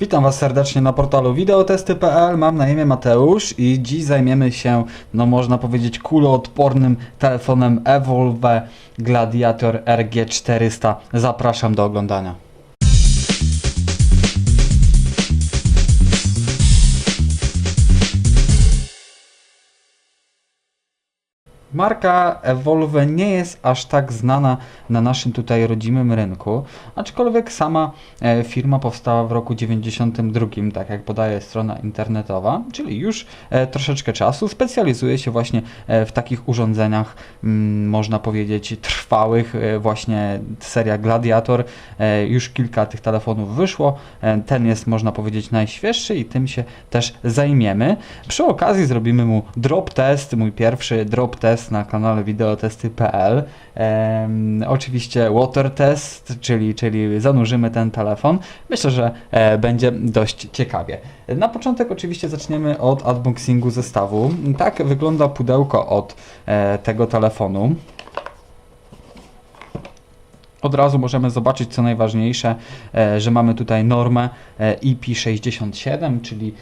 Witam Was serdecznie na portalu wideotesty.pl. Mam na imię Mateusz i dziś zajmiemy się, no można powiedzieć, kuloodpornym telefonem Evolve Gladiator RG400. Zapraszam do oglądania. Marka Evolve nie jest aż tak znana na naszym tutaj rodzimym rynku, aczkolwiek sama e, firma powstała w roku 92, tak jak podaje strona internetowa, czyli już e, troszeczkę czasu. Specjalizuje się właśnie e, w takich urządzeniach, mm, można powiedzieć, trwałych. Właśnie seria Gladiator, już kilka tych telefonów wyszło. Ten jest, można powiedzieć, najświeższy i tym się też zajmiemy. Przy okazji zrobimy mu drop test, mój pierwszy drop test na kanale wideotesty.pl. Oczywiście water test, czyli, czyli zanurzymy ten telefon. Myślę, że e, będzie dość ciekawie. Na początek oczywiście zaczniemy od unboxingu zestawu. Tak wygląda pudełko od e, tego telefonu. Od razu możemy zobaczyć, co najważniejsze, e, że mamy tutaj normę e, IP67, czyli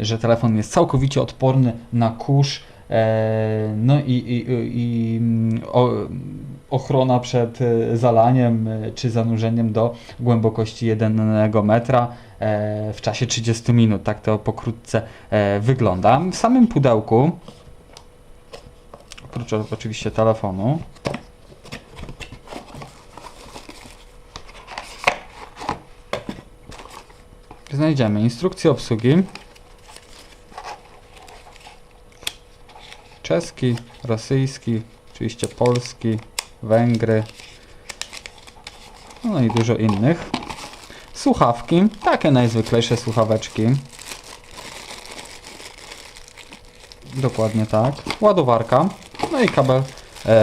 że telefon jest całkowicie odporny na kurz. E, No i, i, i o, ochrona przed e, zalaniem e, czy zanurzeniem do głębokości 1 metra w czasie 30 minut. Tak to pokrótce wygląda. W samym pudełku, oprócz oczywiście telefonu, znajdziemy instrukcję obsługi. Czeski, rosyjski, oczywiście polski, Węgry, no i dużo innych. Słuchawki, takie najzwyklejsze słuchaweczki. Dokładnie tak. Ładowarka, no i kabel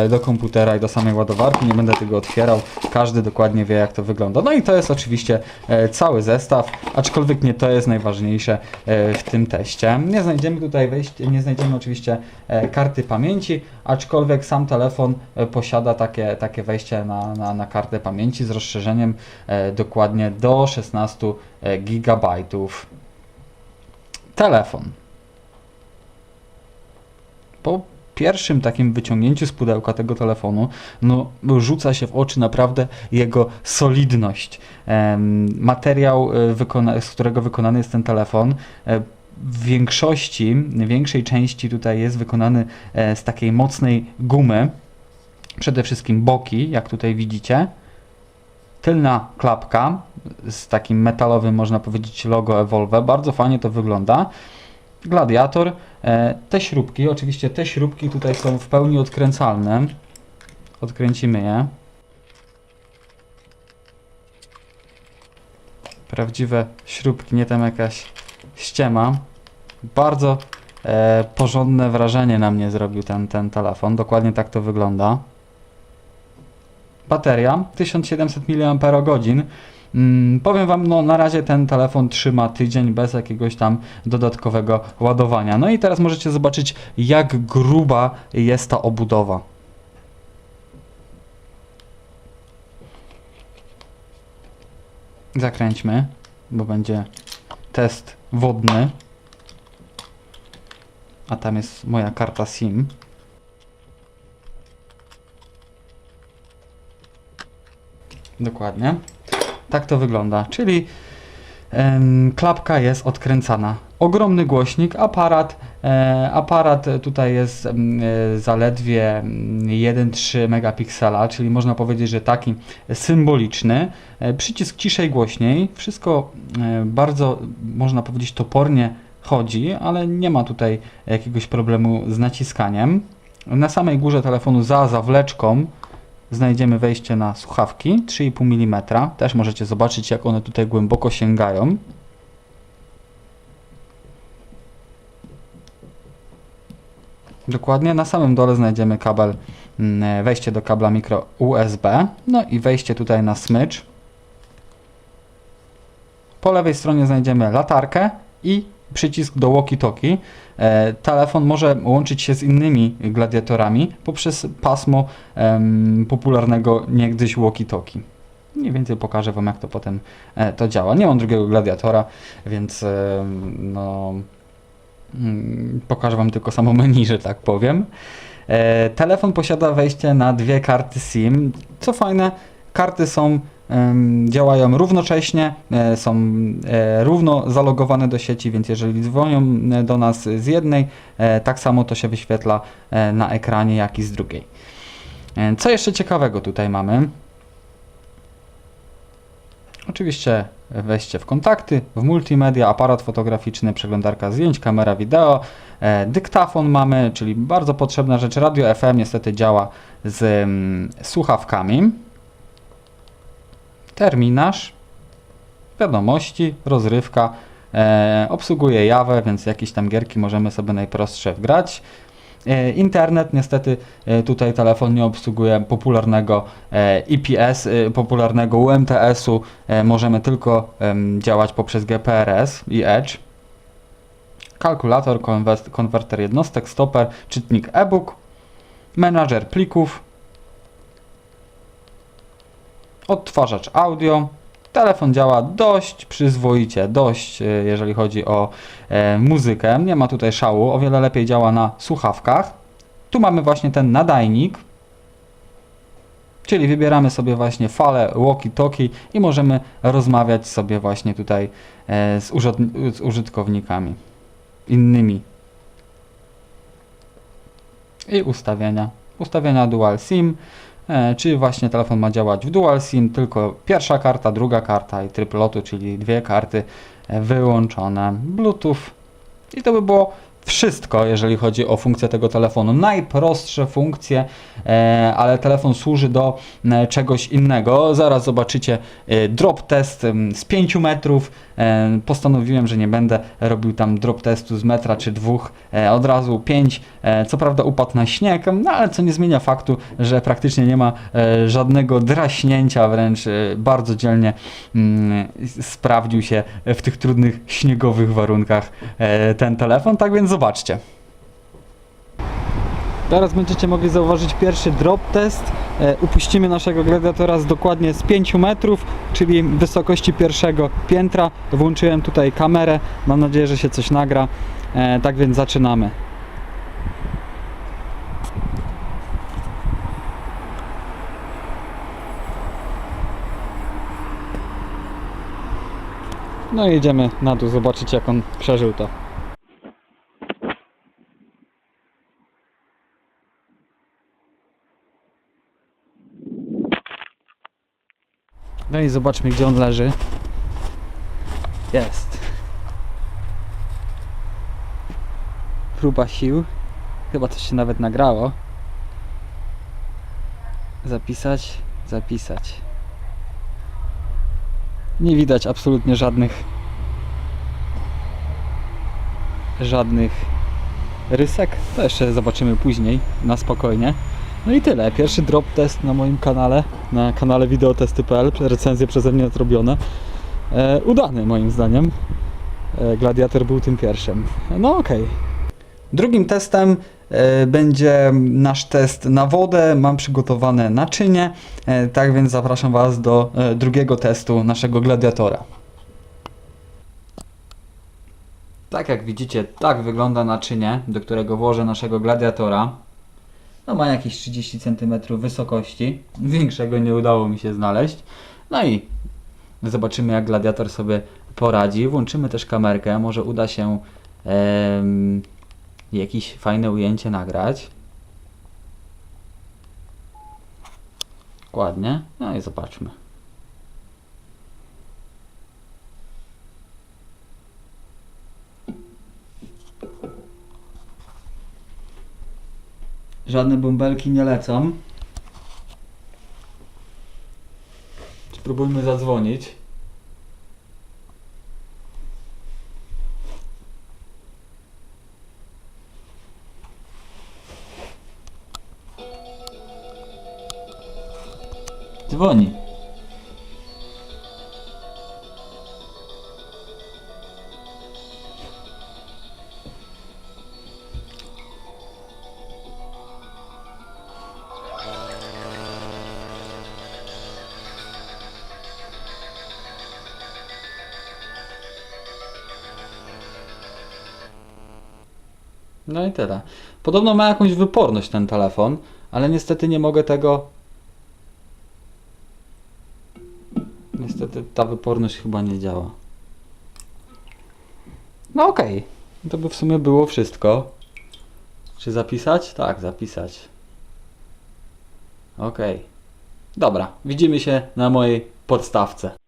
do komputera i do samej ładowarki. Nie będę tego otwierał. Każdy dokładnie wie, jak to wygląda. No i to jest oczywiście e, cały zestaw, aczkolwiek nie to jest najważniejsze e, w tym teście. Nie znajdziemy tutaj wejścia, nie znajdziemy oczywiście e, karty pamięci, aczkolwiek sam telefon e, posiada takie, takie wejście na, na, na kartę pamięci z rozszerzeniem e, dokładnie do 16 GB. Telefon. Po pierwszym takim wyciągnięciu z pudełka tego telefonu, no rzuca się w oczy naprawdę jego solidność. Materiał, e, z którego wykonany jest ten telefon, e, w większości, w większej części tutaj jest wykonany e, z takiej mocnej gumy. Przede wszystkim boki, jak tutaj widzicie. Tylna klapka z takim metalowym, można powiedzieć, logo Evolve. Bardzo fajnie to wygląda. Gladiator. E, Te śrubki, oczywiście te śrubki tutaj są w pełni odkręcalne. Odkręcimy je. Prawdziwe śrubki, nie tam jakaś ściema. Bardzo e, porządne wrażenie na mnie zrobił ten, ten telefon. Dokładnie tak to wygląda. Bateria 1700 mAh. Mm, powiem Wam, no na razie ten telefon trzyma tydzień bez jakiegoś tam dodatkowego ładowania. No i teraz możecie zobaczyć, jak gruba jest ta obudowa. Zakręćmy, bo będzie test wodny. A tam jest moja karta SIM. Dokładnie. Tak to wygląda. Czyli em, klapka jest odkręcana. Ogromny głośnik, aparat. E, aparat tutaj jest e, zaledwie mm, 1,3 megapiksela, czyli można powiedzieć, że taki symboliczny. E, przycisk ciszej, głośniej. Wszystko e, bardzo, można powiedzieć, topornie chodzi, ale nie ma tutaj jakiegoś problemu z naciskaniem. Na samej górze telefonu za zawleczką znajdziemy wejście na słuchawki 3,5 mm. Też możecie zobaczyć, jak one tutaj głęboko sięgają. Dokładnie na samym dole znajdziemy kabel, mm, wejście do kabla mikro USB, no i wejście tutaj na smycz. Po lewej stronie znajdziemy latarkę i przycisk do walkie-talkie. E, telefon może łączyć się z innymi gladiatorami poprzez pasmo popularnego niegdyś walkie-talkie. Mniej więcej pokażę Wam, jak to potem e, to działa. Nie mam drugiego gladiatora, więc e, no, mm, pokażę Wam tylko samo menu, że tak powiem. Telefon posiada wejście na dwie karty SIM. Co fajne, karty są działają równocześnie, e, są e, równo zalogowane do sieci, więc jeżeli dzwonią e, do nas z jednej, tak samo to się wyświetla na ekranie, jak i z drugiej. Co jeszcze ciekawego tutaj mamy? Oczywiście wejście w kontakty, w multimedia, aparat fotograficzny, przeglądarka zdjęć, kamera wideo, dyktafon mamy, czyli bardzo potrzebna rzecz. Radio FM niestety działa z mm, słuchawkami. Terminarz, wiadomości, rozrywka, e, obsługuje Jawę, więc jakieś tam gierki możemy sobie najprostsze wgrać. E, Internet, niestety e, tutaj telefon nie obsługuje popularnego e, IPS, e, popularnego UMTS-u. E, Możemy tylko em, działać poprzez GPRS i Edge. Kalkulator, konwerter jednostek, stoper, czytnik e-book, menadżer plików, odtwarzacz audio. Telefon działa dość przyzwoicie, dość e, jeżeli chodzi o e, muzykę. Nie ma tutaj szału, o wiele lepiej działa na słuchawkach. Tu mamy właśnie ten nadajnik, czyli wybieramy sobie właśnie falę walkie-talkie i możemy rozmawiać sobie właśnie tutaj e, z, z użytkownikami innymi. I ustawienia. Ustawienia dual SIM, czyli właśnie telefon ma działać w dual SIM, tylko pierwsza karta, druga karta i tryb lotu, czyli dwie karty e, wyłączone. Bluetooth i to by było wszystko, jeżeli chodzi o funkcję tego telefonu. Najprostsze funkcje, e, ale telefon służy do e, czegoś innego. Zaraz zobaczycie e, drop test z 5 metrów. Postanowiłem, że nie będę robił tam drop testu z metra czy dwóch, od razu 5. E, co prawda upadł na śnieg, no ale co nie zmienia faktu, że praktycznie nie ma żadnego draśnięcia, wręcz bardzo dzielnie mm, sprawdził się w tych trudnych śniegowych warunkach ten telefon, tak więc zobaczcie. Teraz będziecie mogli zauważyć pierwszy drop test. E, upuścimy naszego gladiatora z dokładnie z 5 metrów, czyli wysokości pierwszego piętra. Włączyłem tutaj kamerę. Mam nadzieję, że się coś nagra. E, tak więc zaczynamy. No i jedziemy na dół zobaczyć jak on przeżył to. No i zobaczmy gdzie on leży. Jest. Próba sił. Chyba coś się nawet nagrało. Zapisać, zapisać. Nie widać absolutnie żadnych żadnych rysek. To jeszcze zobaczymy później, na spokojnie. No i tyle. Pierwszy drop test na moim kanale, na kanale wideotesty.pl, recenzje przeze mnie zrobione. E, udany moim zdaniem. E, Gladiator był tym pierwszym. No okej. Drugim testem e, będzie nasz test na wodę. Mam przygotowane naczynie, e, tak więc zapraszam Was do e, drugiego testu naszego gladiatora. Tak jak widzicie, tak wygląda naczynie, do którego włożę naszego gladiatora. No ma jakieś 30 cm wysokości. Większego nie udało mi się znaleźć. No i zobaczymy jak gladiator sobie poradzi. Włączymy też kamerkę. Może uda się em, jakieś fajne ujęcie nagrać. Ładnie. No i zobaczmy. Żadne bąbelki nie lecą. Spróbujmy zadzwonić. Dzwoni. No i tyle. Podobno ma jakąś wyporność ten telefon, ale niestety nie mogę tego. Niestety ta wyporność chyba nie działa. No okej. To by w sumie było wszystko. Czy zapisać? Tak, zapisać. Okej. Dobra, widzimy się na mojej podstawce.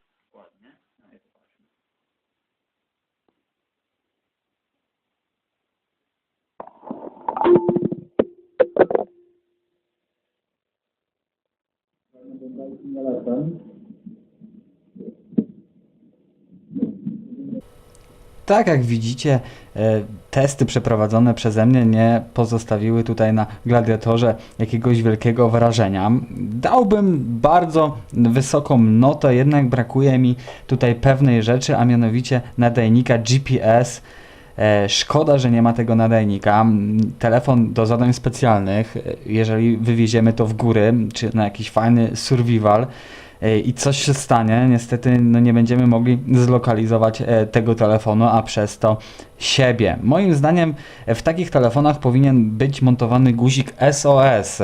Tak jak widzicie, e, testy przeprowadzone przeze mnie nie pozostawiły tutaj na gladiatorze jakiegoś wielkiego wrażenia. Dałbym bardzo wysoką notę, jednak brakuje mi tutaj pewnej rzeczy, a mianowicie nadajnika GPS. E, Szkoda, że nie ma tego nadajnika. Telefon do zadań specjalnych, e, jeżeli wywieziemy to w góry, czy na jakiś fajny survival i coś się stanie, niestety no nie będziemy mogli zlokalizować e, tego telefonu, a przez to siebie. Moim zdaniem e, w takich telefonach powinien być montowany guzik SOS.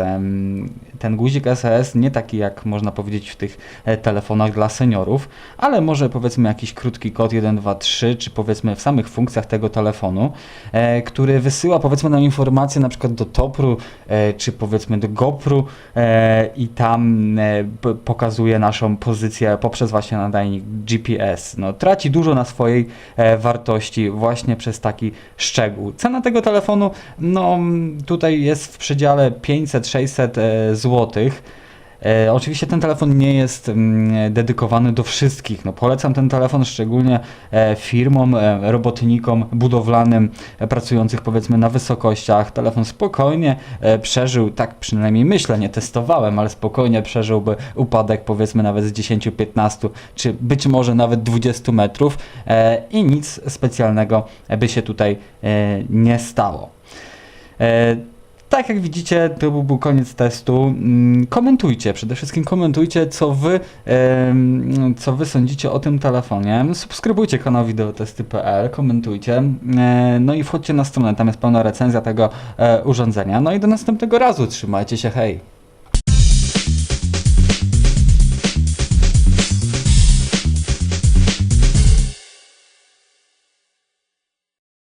Ten guzik SOS nie taki jak można powiedzieć w tych e, telefonach dla seniorów, ale może powiedzmy jakiś krótki kod 123, czy powiedzmy w samych funkcjach tego telefonu, e, który wysyła powiedzmy nam informacje na przykład do Topru, e, czy powiedzmy do GoPru e, i tam e, pokazuje naszą pozycję poprzez właśnie nadajnik GPS. No, traci dużo na swojej e, wartości właśnie przez taki szczegół. Cena tego telefonu no, tutaj jest w przedziale 500-600 e, zł. E, oczywiście ten telefon nie jest mm, dedykowany do wszystkich. No, polecam ten telefon szczególnie e, firmom, e, robotnikom budowlanym e, pracujących powiedzmy na wysokościach. Telefon spokojnie e, przeżył, tak przynajmniej myślę, nie testowałem, ale spokojnie przeżyłby upadek powiedzmy nawet z 10, 15 czy być może nawet 20 metrów e, i nic specjalnego by się tutaj e, nie stało. E, tak jak widzicie, to był, koniec testu. Mm, Komentujcie, przede wszystkim komentujcie, co wy, co wy sądzicie o tym telefonie. Subskrybujcie kanał wideotesty.pl, komentujcie. E, No i wchodźcie na stronę, tam jest pełna recenzja tego e, urządzenia. No i do następnego razu, trzymajcie się, hej!